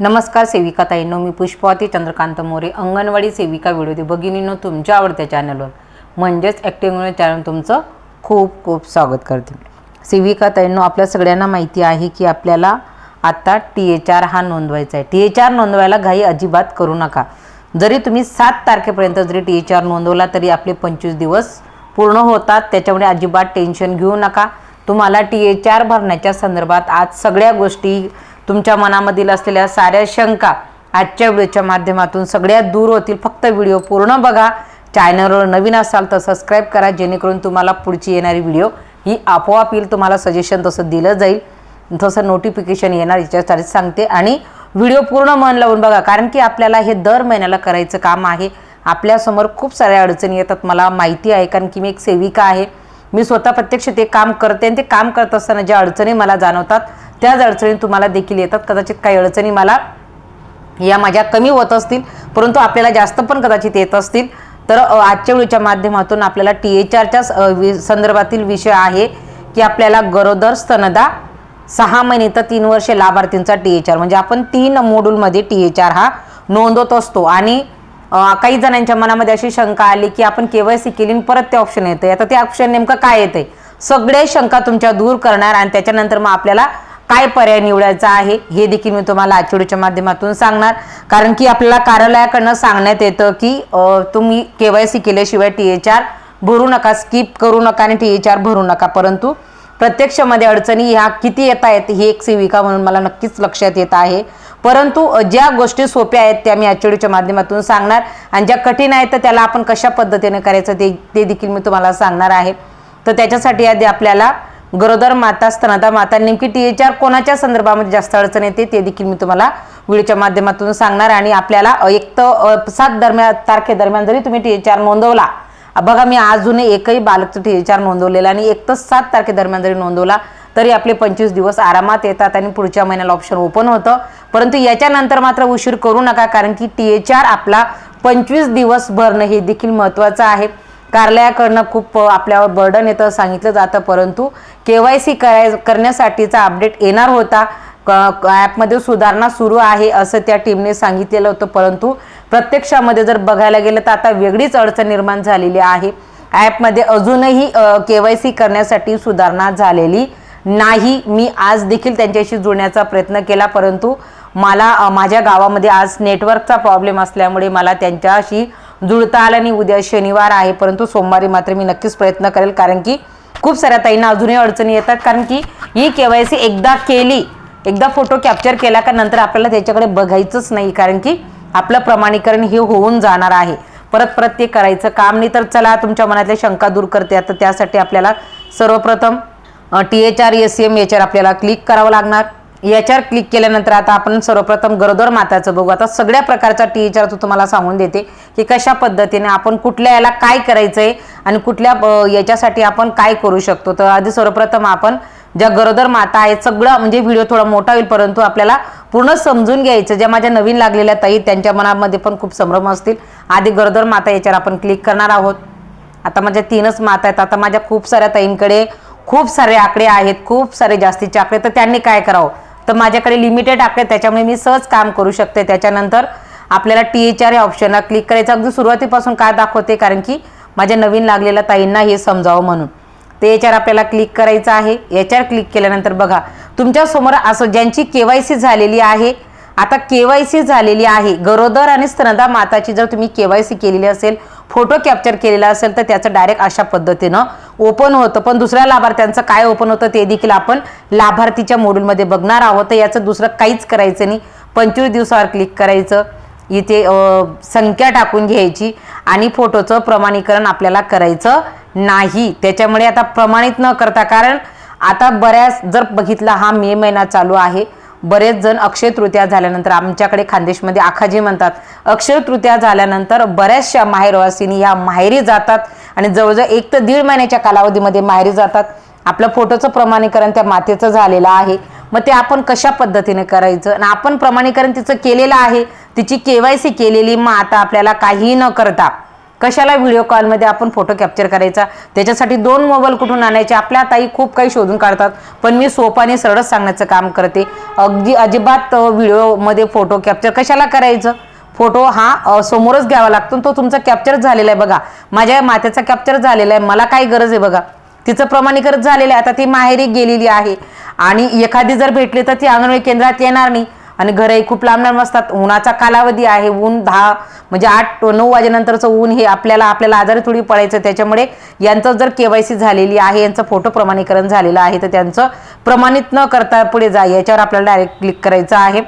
नमस्कार सेविका ताईंनो मी पुष्पावती चंद्रकांत मोरे अंगणवाडी सेविका विरोधी भगिनीनो तुमच्या आवडत्या चॅनलवर. म्हणजेच ॲक्टिंग चॅनल तुमचं खूप खूप स्वागत करते. सेविका ताईंनो आपल्या सगळ्यांना माहिती आहे की आपल्याला आता टी एच आर हा नोंदवायचा आहे. टी एच आर नोंदवायला घाई अजिबात करू नका. जरी तुम्ही सात तारखेपर्यंत जरी टी एच आर नोंदवला तरी आपले पंचवीस दिवस पूर्ण होतात. त्याच्यामुळे अजिबात टेन्शन घेऊ नका. तुम्हाला टी एच आर भरण्याच्या संदर्भात आज सगळ्या गोष्टी तुमच्या मनामधील असलेल्या साऱ्या शंका आजच्या व्हिडिओच्या माध्यमातून सगळ्या दूर होतील. फक्त व्हिडिओ पूर्ण बघा. चॅनलवर नवीन असाल तर सबस्क्राईब करा जेणेकरून तुम्हाला पुढची येणारी व्हिडिओ ही आपोआप येईल. तुम्हाला सजेशन तसं दिलं जाईल. तसं नोटिफिकेशन येणार याच्यासाठी सांगते. आणि व्हिडिओ पूर्ण मन लावून बघा कारण की आपल्याला हे दर महिन्याला करायचं काम आहे. आपल्यासमोर खूप साऱ्या अडचणी येतात मला माहिती आहे कारण की मी एक सेविका आहे. मी स्वतः प्रत्यक्ष ते काम करते आणि ते काम करत असताना ज्या अडचणी मला जाणवतात त्याच अडचणी तुम्हाला देखील येतात. कदाचित काही अडचणी मला या माझ्या कमी होत असतील परंतु आपल्याला जास्त पण कदाचित येत असतील. तर आजच्या वेळीच्या माध्यमातून आपल्याला टी एच आरच्या संदर्भातील विषय आहे की आपल्याला गरोदर स्तनदा सहा महिने तर तीन वर्षे लाभार्थींचा टी एच आर म्हणजे आपण तीन मोड्यूलमध्ये टी एच आर हा नोंदवत असतो. आणि काही जणांच्या मनामध्ये अशी शंका आली की आपण केवायसी केली आणि परत ते ऑप्शन येते आता ते ऑप्शन नेमकं काय येते सगळे शंका तुमच्या दूर करणार आणि त्याच्यानंतर मग आपल्याला काय पर्याय निवडायचा आहे हे देखील मी तुम्हाला आचवडीच्या माध्यमातून सांगणार. कारण की आपल्याला कार्यालयाकडनं सांगण्यात येतं की तुम्ही केवायसी केल्याशिवाय टी एच आर भरू नका स्किप करू नका आणि टी एच आर भरू नका. परंतु प्रत्यक्षामध्ये अडचणी ह्या किती येत आहेत ही एक सेविका म्हणून मला नक्कीच लक्षात येत आहे. परंतु ज्या गोष्टी सोप्या आहेत त्या मी आचवडीच्या माध्यमातून सांगणार. आणि ज्या कठीण आहेत तर त्याला आपण कशा पद्धतीने करायचं ते ते देखील मी तुम्हाला सांगणार आहे. तर त्याच्यासाठी आधी आपल्याला गरोदर माता स्तनदा माता नेमकी टी एच आर कोणाच्या संदर्भामध्ये जास्त अडचण येते ते देखील मी तुम्हाला व्हिडिओच्या माध्यमातून सांगणार. आणि आपल्याला एक तर सात दरम्यान तारखेदरम्यान जरी तुम्ही टी एच आर नोंदवला बघा मी अजूनही एकही बालकचं टी एच आर नोंदवलेला आणि एक तर सात तारखेदरम्यान जरी नोंदवला तरी आपले पंचवीस दिवस आरामात येतात आणि पुढच्या महिन्याला ऑप्शन ओपन होतं. परंतु याच्यानंतर मात्र उशीर करू नका कारण की टी एच आर आपला पंचवीस दिवस भरणं हे देखील महत्त्वाचं आहे. कार्यालयाकडनं खूप आपल्यावर बर्डन येतं सांगितलं जातं परंतु के वाय सी कराय करण्यासाठीचा अपडेट येणार होता. ॲपमध्ये सुधारणा सुरू आहे असं त्या टीमने सांगितलेलं होतं परंतु प्रत्यक्षामध्ये जर बघायला गेलं तर आता वेगळीच अडचण निर्माण झालेली आहे. ॲपमध्ये अजूनही के वाय सी करण्यासाठी सुधारणा झालेली नाही मी आज देखील त्यांच्याशी जुळण्याचा प्रयत्न केला परंतु मला माझ्या गावामध्ये आज नेटवर्कचा प्रॉब्लेम असल्यामुळे मला त्यांच्याशी जुळता आलं आणि उद्या शनिवार आहे परंतु सोमवारी मात्र मी नक्कीच प्रयत्न करेल कारण की खूप साऱ्या ताईंना अजूनही अडचणी येतात कारण की ही के वाय सी एकदा केली एकदा फोटो कॅप्चर केला का नंतर आपल्याला त्याच्याकडे बघायचंच नाही कारण की आपलं प्रमाणीकरण हे होऊन जाणार आहे. परत परत ते करायचं काम नाही तर चला तुमच्या मनातल्या शंका दूर करते. आता त्यासाठी आपल्याला सर्वप्रथम T H R S M याच्यावर आपल्याला क्लिक करावं लागणार. याच्यावर क्लिक केल्यानंतर आता आपण सर्वप्रथम गरोदर माताचं बघू. आता सगळ्या प्रकारचा टी एच आर तू तुम्हाला सांगून देते की कशा पद्धतीने आपण कुठल्या याला काय करायचं आहे आणि कुठल्या याच्यासाठी आपण काय करू शकतो. तर आधी सर्वप्रथम आपण ज्या गरोदर माता आहेत सगळं म्हणजे व्हिडिओ थोडा मोठा होईल परंतु आपल्याला पूर्ण समजून घ्यायचं. ज्या माझ्या नवीन लागलेल्या ताई त्यांच्या मनामध्ये पण खूप संभ्रम असतील. आधी गरोदर माता याच्यावर आपण क्लिक करणार आहोत. आता माझ्या तीनच माता आहेत. आता माझ्या खूप साऱ्या ताईंकडे खूप सारे आकडे आहेत खूप सारे जास्तीचे आकडे. तर त्यांनी काय करावं? तर माझ्याकडे लिमिटेड आकडे आहेत, त्याच्यामुळे मी सहज काम करू शकते. त्याच्यानंतर आपल्याला टी एच आर या ऑप्शनला क्लिक करायचं. अगदी सुरुवातीपासून काय दाखवते? कारण की माझ्या नवीन लागलेल्या ताईंना हे समजावं म्हणून. ते एच आर आपल्याला क्लिक करायचं आहे. याच्यावर क्लिक केल्यानंतर बघा तुमच्यासमोर असं ज्यांची के वाय सी झालेली आहे आता के वाय सी झालेली आहे गरोदर आणि स्तनदा माताची जर तुम्ही के वाय सी केलेली असेल फोटो कॅप्चर केलेला असेल तर त्याचं डायरेक्ट अशा पद्धतीनं ओपन होतं. पण दुसऱ्या लाभार्थ्यांचं काय ओपन होतं ते देखील आपण लाभार्थीच्या मॉड्यूलमध्ये बघणार आहोत. तर याचं दुसरं काहीच करायचं नाही. पंचवीस दिवसावर क्लिक करायचं. इथे संख्या टाकून घ्यायची आणि फोटोचं प्रमाणीकरण आपल्याला करायचं नाही. त्याच्यामुळे आता प्रमाणित न करता कारण आता बऱ्याच जर बघितला हा मे महिना चालू आहे. बरेच जण अक्षय तृतीया झाल्यानंतर आमच्याकडे खानदेशमध्ये आखाजी म्हणतात. अक्षय तृतीया झाल्यानंतर बऱ्याचशा माहेरवासिनी या माहेरी जातात आणि जवळजवळ एक तर दीड महिन्याच्या कालावधीमध्ये माहेरी जातात. आपलं फोटोचं प्रमाणीकरण त्या मातेचं झालेलं आहे. मग ते आपण कशा पद्धतीने करायचं? आणि आपण प्रमाणीकरण तिचं केलेलं आहे. तिची केवायसी केलेली मग आता आपल्याला काहीही न करता कशाला व्हिडिओ कॉलमध्ये आपण फोटो कॅप्चर करायचा? त्याच्यासाठी दोन मोबाईल कुठून आणायचे? आपल्या ताई खूप काही शोधून काढतात पण मी सोपाने सरळच सांगण्याचं काम करते. अगदी अजिबात व्हिडिओमध्ये फोटो कॅप्चर कशाला करायचं? फोटो हा समोरच घ्यावा लागतो तो तुमचा कॅप्चर झालेला आहे बघा. माझ्या मात्याचा कॅप्चर झालेला आहे. मला काय गरज आहे बघा? तिचं प्रमाणीकरण झालेलं आहे. आता ती माहेरी गेलेली आहे. आणि एखादी जर भेटली तर ती अंगणवाडी केंद्रात येणार नाही. आणि घरही खूप लांब लांब असतात. उन्हाचा कालावधी आहे ऊन दहा म्हणजे आठ नऊ वाजेनंतरचं ऊन हे आपल्याला आपल्याला आजारी थोडी पडायचं. त्याच्यामुळे यांचं जर केवायसी झालेली आहे यांचं फोटो प्रमाणीकरण झालेलं आहे तर त्यांचं प्रमाणित न करता पुढे जा याच्यावर आपल्याला डायरेक्ट क्लिक करायचं आहे.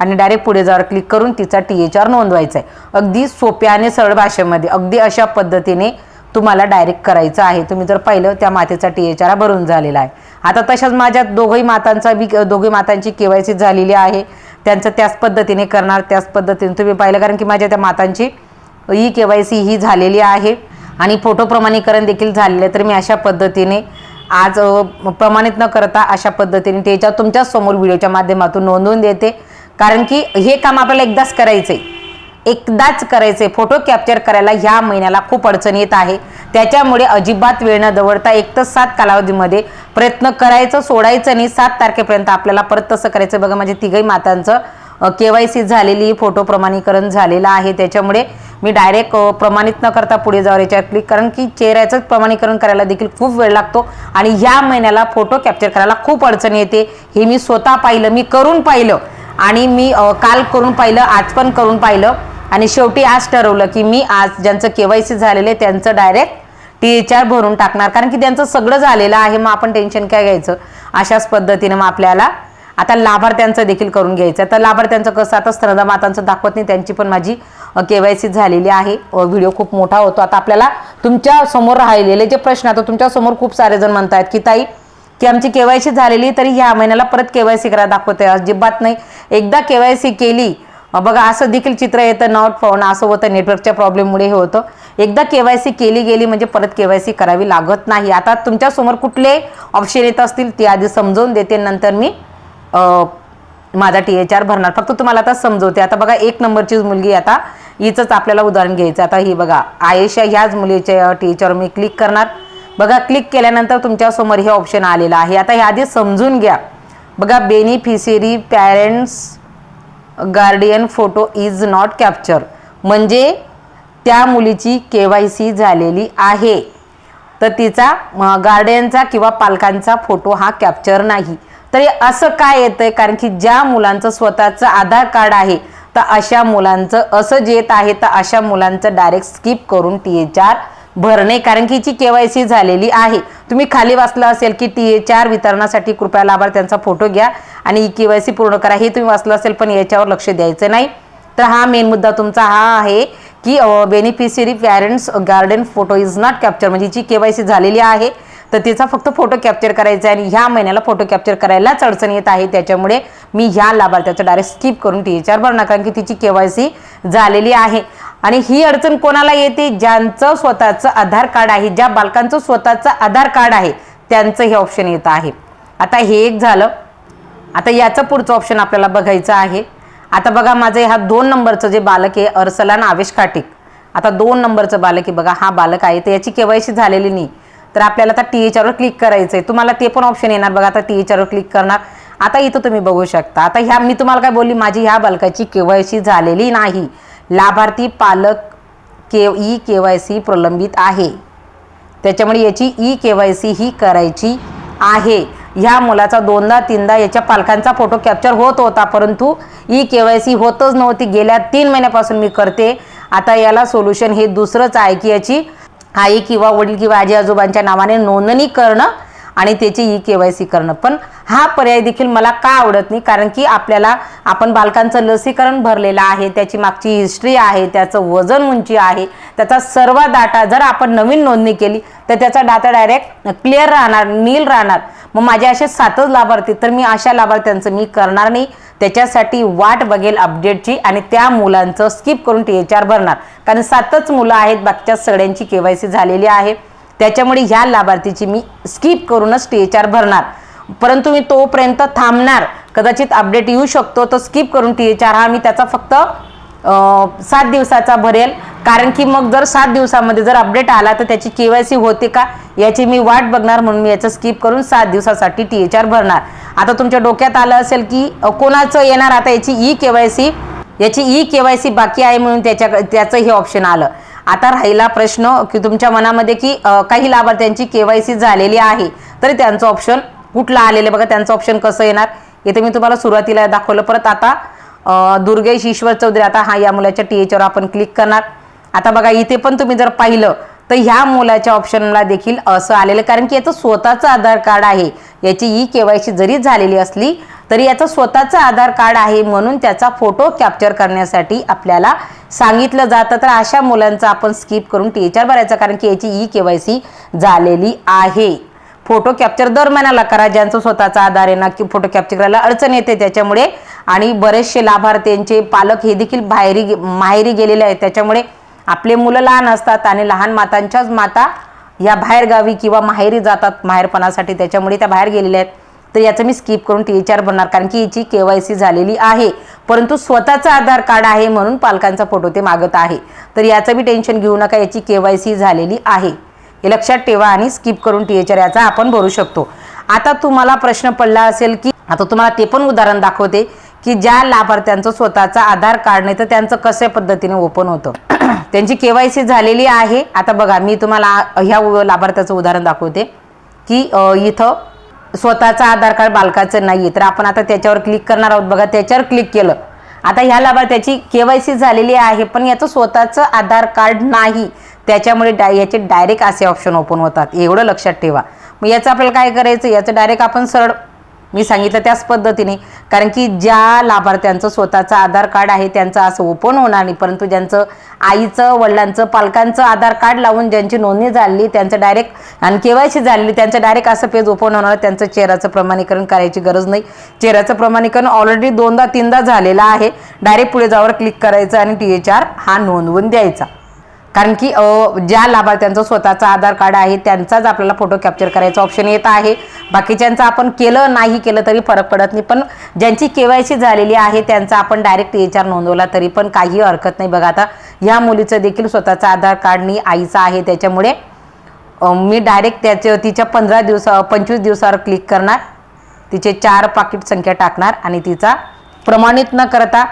आणि डायरेक्ट पुढे जावर क्लिक करून तिचा टी एच आर नोंदवायचा आहे. अगदी सोप्या आणि सरळ भाषेमध्ये अगदी अशा पद्धतीने तुम्हाला डायरेक्ट करायचं आहे. तुम्ही जर पाहिलं त्या मातेचा टी एच आर भरून झालेला आहे. आता तशाच माझ्या दोघही मातांचा बी दोघी मातांची केवायसी झालेली आहे. त्यांचं त्याच पद्धतीने करणार त्याच पद्धतीने. तुम्ही पाहिलं कारण की माझ्या त्या मातांची ई के वाय सी ही झालेली आहे. आणि फोटो प्रमाणीकरण देखील झालेलं आहे. तर मी अशा पद्धतीने आज प्रमाणित न करता अशा पद्धतीने त्याच्या तुमच्यासमोर व्हिडिओच्या माध्यमातून नोंदवून देते. कारण की हे काम आपल्याला एकदाच करायचं आहे एकदाच करायचे फोटो कॅप्चर करायला ह्या महिन्याला खूप अडचण येत आहे. त्याच्यामुळे अजिबात वेळ न दवडता एक तर सात कालावधीमध्ये प्रयत्न करायचं सोडायचं नाही सात तारखेपर्यंत आपल्याला परत तसं करायचं. बघा म्हणजे तिघही मातांचं के वाय सी झालेली फोटो प्रमाणीकरण झालेलं आहे. त्याच्यामुळे मी डायरेक्ट प्रमाणित न करता पुढे जावर याच्यावर क्लिक कारण की चेहऱ्याचं प्रमाणीकरण करायला देखील खूप वेळ लागतो आणि ह्या महिन्याला फोटो कॅप्चर करायला खूप अडचण येते. हे मी स्वतः पाहिलं मी करून पाहिलं. आणि मी काल करून पाहिलं आज पण करून पाहिलं. आणि शेवटी आज ठरवलं की मी आज ज्यांचं केवायसी झालेलं आहे त्यांचं डायरेक्ट टी एच आर भरून टाकणार. कारण की त्यांचं सगळं झालेलं आहे मग आपण टेन्शन काय घ्यायचं? अशाच पद्धतीने मग आपल्याला आता लाभार्थ्यांचं देखील करून घ्यायचं तर लाभार्थ्यांचं कसं आता स्तनदा मातांचं दाखवत नाही त्यांची पण माझी के वाय सी झालेली आहे. व्हिडिओ खूप मोठा होतो. आता आपल्याला तुमच्यासमोर राहिलेले जे प्रश्न आता तुमच्यासमोर खूप सारे जण म्हणतायत की ताई की आमची केवायसी झालेली तरी ह्या महिन्याला परत केवायसी करा दाखवते अजिबात नाही. एकदा केवायसी केली बघा असं देखील चित्र येतं नॉट फाउंड असं होतं नेटवर्कच्या प्रॉब्लेममुळे हे होतं. एकदा केवायसी केली गेली म्हणजे परत केवायसी करावी लागत नाही. आता तुमच्यासमोर कुठले ऑप्शन येत असतील ते आधी समजवून देते नंतर मी माझा टी एच आर भरणार. फक्त तुम्हाला आता समजवते. आता बघा एक नंबरचीच मुलगी आता हिचंच आपल्याला उदाहरण घ्यायचं. आता ही बघा आयेशा ह्याच मुलीच्या टी एच आर मी क्लिक करणार. बघा क्लिक केल्यानंतर तुमच्यासमोर हे ऑप्शन आलेलं आहे. आता हे आधी समजून घ्या. बघा beneficiary parents guardian photo is not capture म्हणजे त्या मुलीची के वाय सी झालेली आहे. तर तिचा गार्डियनचा किंवा पालकांचा फोटो हा कॅप्चर नाही. तर हे असं काय येतंय? कारण की ज्या मुलांचं स्वतःचं आधार कार्ड आहे तर अशा मुलांचं असं जे येत आहे तर अशा मुलांचं डायरेक्ट स्किप करून टी एच आर भरणे कारण की हिची केवायसी झालेली आहे. तुम्ही खाली वाचलं असेल की टी एच आर वितरणासाठी कृपया लाभार्थ्यांचा फोटो घ्या आणि ही केवायसी पूर्ण करा. हे तुम्ही वाचलं असेल पण याच्यावर लक्ष द्यायचं नाही. तर हा मेन मुद्दा तुमचा हा आहे की beneficiary parents guardian photo is not capture म्हणजे हिची केवायसी झालेली आहे. तर तिचा फक्त फोटो कॅप्चर करायचा आहे आणि ह्या महिन्याला फोटो कॅप्चर करायलाच अडचण येत आहे. त्याच्यामुळे मी ह्या लाभार्थ्याचं डायरेक्ट स्किप करून टी एच आर भरणार कारण की तिची केवायसी झालेली आहे. आणि ही अडचण कोणाला येते? ज्यांचं स्वतःचं आधार कार्ड आहे ज्या बालकांचं स्वतःचं आधार कार्ड आहे त्यांचं हे ऑप्शन येत आहे. आता हे एक झालं. आता याचं पुढचं ऑप्शन आपल्याला बघायचं आहे. आता बघा माझं ह्या दोन नंबरचं जे बालक आहे अर्सलान आवेश काटिक. आता दोन नंबरचं बालक आहे बघा हा बालक आहे तर याची केवायसी झालेली नाही. तर आपल्याला आता टी एचआरवर क्लिक करायचं आहे तुम्हाला ते पण ऑप्शन येणार बघा आता टी एचआरवर क्लिक करणार. आता इथं तुम्ही बघू शकता. आता ह्या मी तुम्हाला काय बोलली माझी ह्या बालकाची केवायसी झालेली नाही. लाभार्थी पालक K E K Y C प्रलंबित आहे. त्याच्यामुळे याची ई के वाय सी ही करायची आहे. ह्या मुलाचा दोनदा तीनदा याच्या पालकांचा फोटो कॅप्चर होत होता परंतु ई के वाय सी होतच नव्हती. गेल्या तीन महिन्यापासून मी करते. आता याला सोल्युशन हे दुसरंच आहे की याची आई किंवा वडील किंवा आजी आजोबांच्या नावाने नोंदणी करणं आणि त्याची ई के वाय सी करणं. पण हा पर्याय देखील मला का आवडत नाही? कारण की आपल्याला आपण बालकांचं लसीकरण भरलेलं आहे त्याची मागची हिस्ट्री आहे त्याचं वजन उंची आहे त्याचा सर्व डाटा जर आपण नवीन नोंदणी केली तर त्याचा डाटा डायरेक्ट क्लिअर राहणार नील राहणार. मग माझे असे सातच लाभार्थी तर मी अशा लाभार्थ्यांचं मी करणार नाही. त्याच्यासाठी वाट बघेल अपडेटची आणि त्या मुलांचं स्किप करून टी एच आर भरणार. कारण सातच मुलं आहेत बाकीच्या सगळ्यांची के वाय सी झालेली आहे. त्याच्यामुळे ह्या लाभार्थीची मी स्किप करूनच टी एच आर भरणार. परंतु मी तोपर्यंत थांबणार. कदाचित अपडेट येऊ शकतो तर स्किप करून टी एच आर हा मी त्याचा फक्त सात दिवसाचा भरेल. कारण की मग जर सात दिवसामध्ये जर अपडेट आला तर त्याची के वाय सी होते का? याची मी वाट बघणार म्हणून मी याचं स्किप करून सात दिवसासाठी टी एच आर भरणार. आता तुमच्या डोक्यात आलं असेल की कोणाचं येणार? आता याची ई के वाय सी याची ई के वाय सी बाकी आहे म्हणून त्याच्या त्याचं हे ऑप्शन आलं. आता राहिला प्रश्न की तुमच्या मनामध्ये की काही लाभार्थ्यांची केवायसी झालेली आहे तरी त्यांचं ऑप्शन कुठलं आलेलं बघा त्यांचं ऑप्शन कसं येणार? इथे मी तुम्हाला सुरुवातीला दाखवलं. परत आता दुर्गेश ईश्वर चौधरी आता हा या मुलाच्या टी एचवर आपण क्लिक करणार. आता बघा इथे पण तुम्ही जर पाहिलं तर ह्या मुलाच्या ऑप्शनला देखील असं आलेलं कारण की याचं स्वतःचं आधार कार्ड आहे. याची ई केवायसी जरी झालेली असली तरी याचं स्वतःचं आधार कार्ड आहे म्हणून त्याचा फोटो कॅप्चर करण्यासाठी आपल्याला सांगितलं जातं. तर अशा मुलांचं आपण स्किप करून टी एच आर कारण की याची ई केवायसी झालेली आहे. फोटो कॅप्चर दर महिन्याला करा ज्यांचं स्वतःचा आधार आहे ना की फोटो कॅप्चर करायला अडचण येते त्याच्यामुळे. आणि बरेचसे लाभार्थ्यांचे पालक हे देखील बाहेरी गे- माहेरी गेलेले आहेत. त्याच्यामुळे आपले मुलं लहान असतात आणि लहान मातांच्याच माता या बाहेरगावी किंवा माहेरी जातात माहेरपणासाठी त्याच्यामुळे त्या बाहेर गेलेल्या आहेत. तर याचं मी स्किप करून टी एच आर बनणार कारण की याची के वाय सी झालेली आहे. परंतु स्वतःचं आधार कार्ड आहे म्हणून पालकांचा फोटो ते मागत आहे. तर याचं बी टेन्शन घेऊ नका याची के वाय सी झालेली आहे. हे लक्षात ठेवा आणि स्किप करून टी एच आर याचा आपण भरू शकतो. आता तुम्हाला प्रश्न पडला असेल की आता तुम्हाला ते पण उदाहरण दाखवते. की ज्या लाभार्थ्यांचं स्वतःचा आधार कार्ड नाही तर त्यांचं कशा पद्धतीने ओपन होतं? त्यांची केवायसी झालेली आहे. आता बघा मी तुम्हाला ह्या लाभार्थ्याचं उदाहरण दाखवते. की इथं स्वतःचा आधार कार्ड बालकाचं नाही तर आपण आता त्याच्यावर क्लिक करणार आहोत. बघा त्याच्यावर क्लिक केलं. आता ह्या लाभार्थ्याची केवायसी झालेली आहे पण याचं स्वतःचं आधार कार्ड नाही. त्याच्यामुळे डाय याचे डायरेक्ट असे ऑप्शन ओपन होतात. एवढं लक्षात ठेवा. मग याचं आपल्याला काय करायचं? याचं डायरेक्ट आपण सरळ मी सांगितलं त्याच पद्धतीने. कारण की ज्या लाभार्थ्यांचं स्वतःचं आधार कार्ड आहे त्यांचं असं ओपन होणार नाही. परंतु ज्यांचं आईचं वडिलांचं पालकांचं आधार कार्ड लावून ज्यांची नोंदणी झाली त्यांचं डायरेक्ट आणि केवायसी झालेली त्यांचं डायरेक्ट असं पेज ओपन होणार. त्यांचं चेहऱ्याचं प्रमाणीकरण करायची गरज नाही. चेहऱ्याचं प्रमाणीकरण ऑलरेडी दोनदा तीनदा झालेलं आहे. डायरेक्ट पुढे जावर क्लिक करायचं आणि टी एच आर हा नोंदवून द्यायचा. कारण की ज्या लाभार्थ्यांचं स्वतःचं आधार कार्ड आहे त्यांचाच आपल्याला फोटो कॅप्चर करायचा ऑप्शन येत आहे. बाकीच्यांचं आपण केलं नाही केलं तरी फरक पडत नाही. पण ज्यांची के वाय सी झालेली आहे त्यांचा आपण डायरेक्ट एच आर नोंदवला तरी पण काही हरकत नाही. बघा आता ह्या मुलीचं देखील स्वतःचं आधार कार्ड नाही आईचं आहे. त्याच्यामुळे मी डायरेक्ट त्याचं तिच्या पंधरा दिवसा पंचवीस दिवसावर क्लिक करणार. तिचे चार पाकिट संख्या टाकणार आणि तिचा प्रमाणित न करता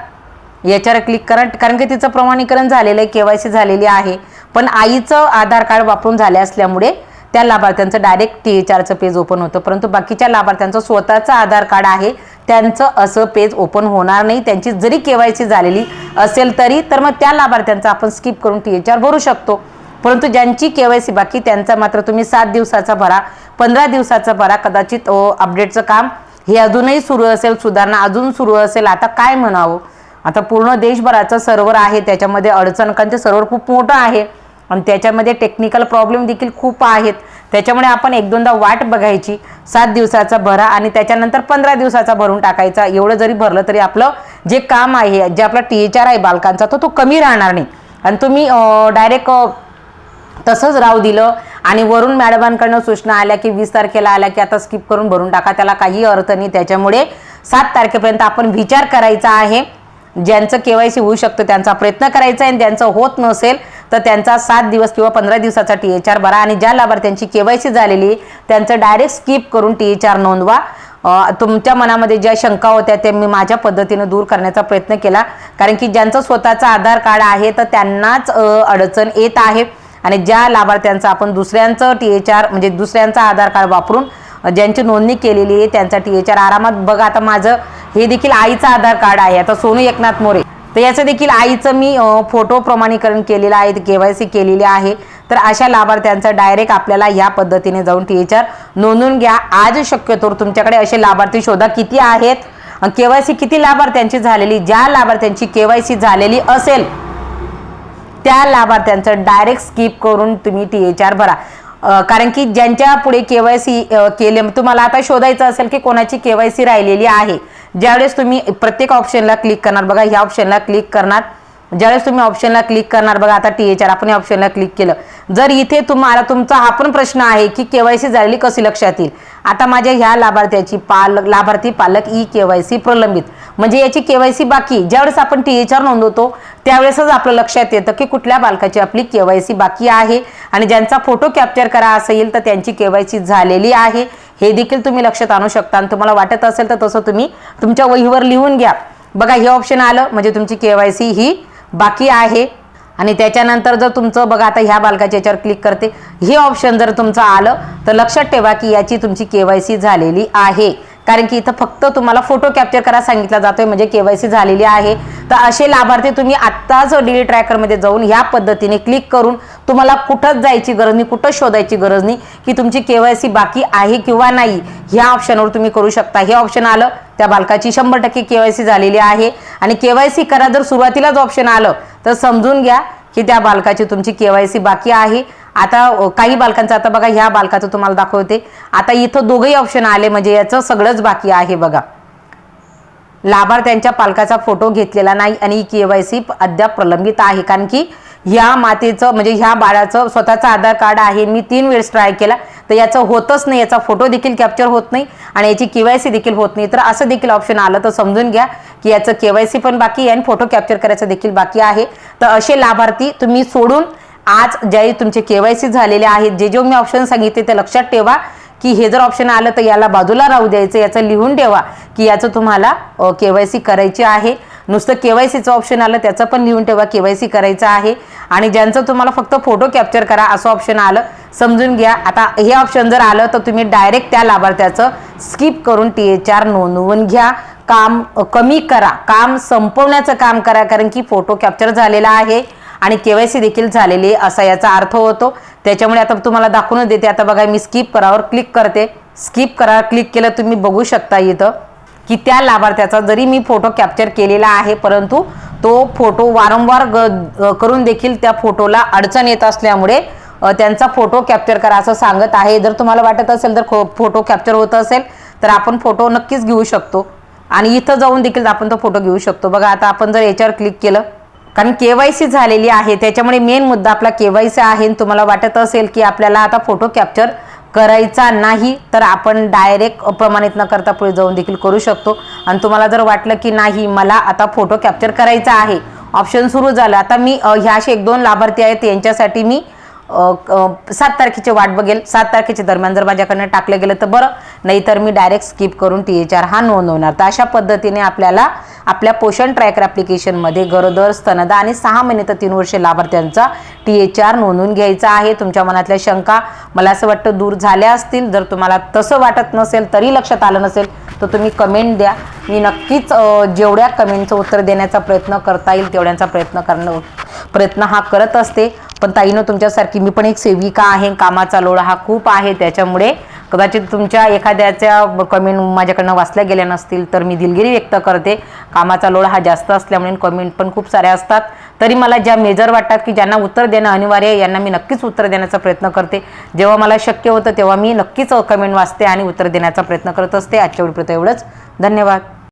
याच्यावर क्लिक करा. कारण की तिचं प्रमाणीकरण झालेलं आहे केवायसी झालेली आहे. पण आईचं आधार कार्ड वापरून झाले असल्यामुळे त्या लाभार्थ्यांचं डायरेक्ट टी एच आरचं पेज ओपन होतं. परंतु बाकीच्या लाभार्थ्यांचं स्वतःचं आधार कार्ड आहे त्यांचं असं पेज ओपन होणार नाही. त्यांची जरी केवायसी झालेली असेल तरी तर मग त्या लाभार्थ्यांचं आपण स्किप करून टी एच आर भरू शकतो. परंतु ज्यांची केवायसी बाकी त्यांचा मात्र तुम्ही सात दिवसाचा भरा पंधरा दिवसाचा भरा कदाचित अपडेटचं काम हे अजूनही सुरू असेल सुधारणा अजून सुरू असेल. आता काय म्हणावं? आता पूर्ण देशभराचं सर्व्हर आहे त्याच्यामध्ये अडचणकांचं सर्व्हर खूप मोठं आहे. आणि त्याच्यामध्ये टेक्निकल प्रॉब्लेम देखील खूप आहेत. त्याच्यामुळे आपण एक दोनदा वाट बघायची. सात दिवसाचा भरा आणि त्याच्यानंतर पंधरा दिवसाचा भरून टाकायचा. एवढं जरी भरलं तरी आपलं जे काम आहे जे आपला टी एच आर आहे बालकांचा तो तो कमी राहणार नाही. आणि तुम्ही डायरेक्ट तसंच राहू दिलं आणि वरून मॅडमांकडनं सूचना आल्या की वीस तारखेला आल्या की आता स्किप करून भरून टाका. त्याला काही अर्थ नाही. त्याच्यामुळे सात तारखेपर्यंत आपण विचार करायचा आहे. ज्यांचं केवायसी होऊ शकतं त्यांचा प्रयत्न करायचा आहे आणि ज्यांचं होत नसेल तर त्यांचा सात दिवस किंवा पंधरा दिवसाचा टी एच आर भरा आणि ज्या लाभार्थ्यांची केवायसी झालेली आहे, त्यांचं डायरेक्ट स्किप करून टी एच आर नोंदवा. तुमच्या मनामध्ये ज्या शंका होत्या ते मी माझ्या पद्धतीनं दूर करण्याचा प्रयत्न केला. कारण की ज्यांचं स्वतःचं आधार कार्ड आहे तर त्यांनाच अडचण येत आहे. आणि ज्या लाभार्थ्यांचं आपण दुसऱ्यांचं टी एच आर म्हणजे दुसऱ्यांचा आधार कार्ड वापरून ज्यांची नोंदणी केलेली आहे त्यांचा टी एच आर आरामात बघा. आता माझं हे देखील आईचं आधार कार्ड आहे. आता सोनू एकनाथ मोरे. तर याचं देखील आईचं मी फोटो प्रमाणीकरण केलेलं आहे के वाय सी केलेली आहे. तर अशा लाभार्थ्यांचं डायरेक्ट आपल्याला या पद्धतीने जाऊन टी एच आर नोंदवून घ्या. आज शक्यतो तुमच्याकडे असे लाभार्थी शोधा किती आहेत? के वाय सी किती लाभार्थ्यांची झालेली? ज्या लाभार्थ्यांची के वाय सी झालेली असेल त्या लाभार्थ्यांचं डायरेक्ट स्किप करून तुम्ही टी एच आर भरा कारण की ज्यांच्या पुढे केवायसी केले तुम्हाला आता शोधायचं असेल की कोणाची केवायसी राहिलेली आहे. ज्यावेळेस तुम्ही प्रत्येक ऑप्शनला क्लिक करणार बघा ह्या ऑप्शनला क्लिक करणार. ज्यावेळेस तुम्ही ऑप्शनला क्लिक करणार बघा आता टी एच आर आपण या ऑप्शनला क्लिक केलं. जर इथे तुम्हाला तुमचा हा पण प्रश्न आहे की केवायसी झालेली कशी लक्षात येईल? आता माझ्या ह्या लाभार्थ्याची पालक लाभार्थी पालक ई केवायसी प्रलंबित. म्हणजे याची केवायसी बाकी. ज्यावेळेस आपण टी एच आर नोंदवतो त्यावेळेसच आपलं लक्षात येतं की कुठल्या बालकाची आपली केवायसी बाकी आहे. आणि ज्यांचा फोटो कॅप्चर करा असेल तर त्यांची केवायसी झालेली आहे. हे देखील तुम्ही लक्षात आणू शकता. आणि तुम्हाला वाटत असेल तर तसं तुम्ही तुमच्या वहीवर लिहून घ्या. बघा हे ऑप्शन आलं. म्हणजे तुमची केवायसी ही बाकी आहे. आणि त्याच्यानंतर जर तुमचं बघा आता ह्या बालकाच्या याच्यावर क्लिक करते. हे ऑप्शन जर तुमचं आलं तर लक्षात ठेवा की याची तुमची केवायसी झालेली आहे. कारण की इथं फक्त तुम्हाला फोटो कॅप्चर करा सांगितला जातोय म्हणजे केवायसी झालेली आहे. तर असे लाभार्थी तुम्ही आत्ताच डी ट्रॅकरमध्ये जाऊन ह्या पद्धतीने क्लिक करून तुम्हाला कुठंच जायची गरज नाही कुठंच शोधायची गरज नाही की तुमची केवायसी बाकी आहे किंवा नाही. ह्या ऑप्शनवर तुम्ही करू शकता. हे ऑप्शन आलं त्या बालकाची शंभर टक्के केवायसी झालेली आहे. आणि केवायसी करा जर सुरुवातीलाच ऑप्शन आलं तर समजून घ्या की त्या बालकाची तुमची केवायसी बाकी आहे. आता काही बालकांचं आता बघा ह्या बालकाचं तुम्हाला दाखवते. आता इथं दोघंही ऑप्शन आले म्हणजे याचं सगळंच बाकी आहे बघा. लाभार्थ्यांच्या पालकाचा फोटो घेतलेला नाही आणि के वाय सी अद्याप प्रलंबित आहे. कारण की ह्या मातेचं म्हणजे ह्या बाळाचं स्वतःचं आधार कार्ड आहे. मी तीन वेळेस ट्राय केला. तर याचं होतच नाही. याचा फोटो देखील कॅप्चर होत नाही आणि याची के वाय सी देखील होत नाही. तर असं देखील ऑप्शन आलं तर समजून घ्या की याचं के वाय सी पण बाकी आहे आणि फोटो कॅप्चर करायचं देखील बाकी आहे. तर असे लाभार्थी तुम्ही सोडून आज ज्याही तुमचे केवायसी झालेले आहेत जे जे मी ऑप्शन सांगितले ते लक्षात ठेवा की हे जर ऑप्शन आलं तर याला बाजूला राहू द्यायचं याचं लिहून ठेवा की याचं तुम्हाला केवायसी करायची आहे. नुसतं केवायसीचं ऑप्शन आलं त्याचं पण लिहून ठेवा केवायसी करायचं आहे. आणि ज्यांचं तुम्हाला फक्त फोटो कॅप्चर करा असं ऑप्शन आलं समजून घ्या. आता हे ऑप्शन जर आलं तर तुम्ही डायरेक्ट त्या लाभार्थ्याचं स्किप करून टी एच आर नोंदवून घ्या. काम कमी करा. काम संपवण्याचं काम करा कारण की फोटो कॅप्चर झालेला आहे. आणि केवायसी देखील झालेली आहे असा याचा अर्थ होतो. त्याच्यामुळे आता तुम्हाला दाखवून देते. आता बघा मी स्किप करावर क्लिक करते. स्किप करा क्लिक केलं तुम्ही बघू शकता इथं की त्या लाभार्थ्याचा जरी मी फोटो कॅप्चर केलेला आहे परंतु तो फोटो वारंवार ग- करून देखील त्या फोटोला अडचण येत असल्यामुळे त्यांचा फोटो कॅप्चर करा असं सांगत आहे. जर तुम्हाला वाटत असेल तर खो- फोटो कॅप्चर होत असेल तर आपण फोटो नक्कीच घेऊ शकतो. आणि इथं जाऊन देखील आपण तो फोटो घेऊ शकतो. बघा आता आपण जर याच्यावर क्लिक केलं कारण केवायसी झालेली आहे त्याच्यामुळे मेन मुद्दा आपला केवायसी आहे आणि तुम्हाला वाटत असेल की आपल्याला आता फोटो कॅप्चर करायचा नाही तर आपण डायरेक्ट प्रमाणित न करता पुढे जाऊन देखील करू शकतो. आणि तुम्हाला जर वाटलं की नाही मला आता फोटो कॅप्चर करायचा आहे ऑप्शन सुरू झालं. आता मी ह्या असे एक दोन लाभार्थी आहेत यांच्यासाठी मी सात तारखेची वाट बघेल. सात तारखेच्या दरम्यान जर माझ्याकडनं टाकलं गेलं तर बरं. नाहीतर मी डायरेक्ट स्किप करून टी एच आर हा नोंदवणार. तर अशा पद्धतीने आपल्याला आपल्या पोषण ट्रॅकर ॲप्लिकेशनमध्ये गरोदर स्तनदा आणि सहा महिने तर तीन वर्षे लाभार्थ्यांचा टी एच आर नोंदवून घ्यायचा आहे. तुमच्या मनातल्या शंका मला असं वाटतं दूर झाल्या असतील. जर तुम्हाला तसं वाटत नसेल तरी लक्षात आलं नसेल तर तुम्ही कमेंट द्या. मी नक्कीच जेवढ्या कमेंटचं उत्तर देण्याचा प्रयत्न करता येईल तेवढ्यांचा प्रयत्न करणं प्रयत्न हा करत असते. पण ताईनं तुमच्यासारखी मी पण एक सेविका आहे कामाचा लोळा हा खूप आहे त्याच्यामुळे कदाचित तुमच्या एखाद्याच्या कमेंट माझ्याकडनं वाचल्या गेल्या नसतील तर मी दिलगिरी व्यक्त करते. कामाचा लोड हा जास्त असल्यामुळे कमेंट पण खूप साऱ्या असतात. तरी मला ज्या मेजर वाटतात की ज्यांना उत्तर देणं अनिवार्य आहे यांना मी नक्कीच उत्तर देण्याचा प्रयत्न करते. जेव्हा मला शक्य होतं तेव्हा मी नक्कीच कमेंट वाचते आणि उत्तर देण्याचा प्रयत्न करत असते. आजच्या वेळी एवढंच. धन्यवाद.